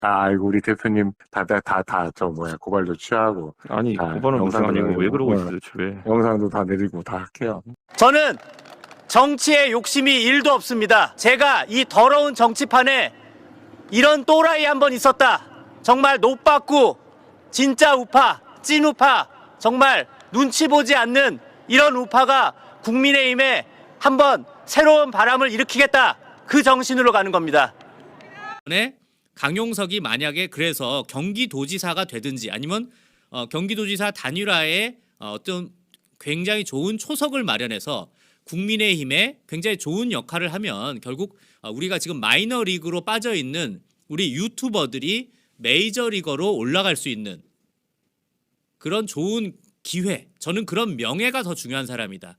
아 이고 우리 대표님 다다다다 저 뭐야 고발도 취하고 아니 아, 고발은 무슨 영상을 아니고 왜 그러고 어. 있어요 집에 영상도 다 내리고 다 할게요. 저는 정치에 욕심이 일도 없습니다. 제가 이 더러운 정치판에 이런 또라이 한 번 있었다. 정말 노빠꾸, 진짜 우파, 찐 우파, 정말 눈치 보지 않는 이런 우파가 국민의힘에 한번 새로운 바람을 일으키겠다. 그 정신으로 가는 겁니다. 에 강용석이 만약에 그래서 경기도지사가 되든지 아니면 어, 경기도지사 단일화에 어, 어떤 굉장히 좋은 초석을 마련해서 국민의힘에 굉장히 좋은 역할을 하면 결국 어, 우리가 지금 마이너 리그로 빠져 있는 우리 유튜버들이 메이저 리거로 올라갈 수 있는 그런 좋은 기회 저는 그런 명예가 더 중요한 사람이다.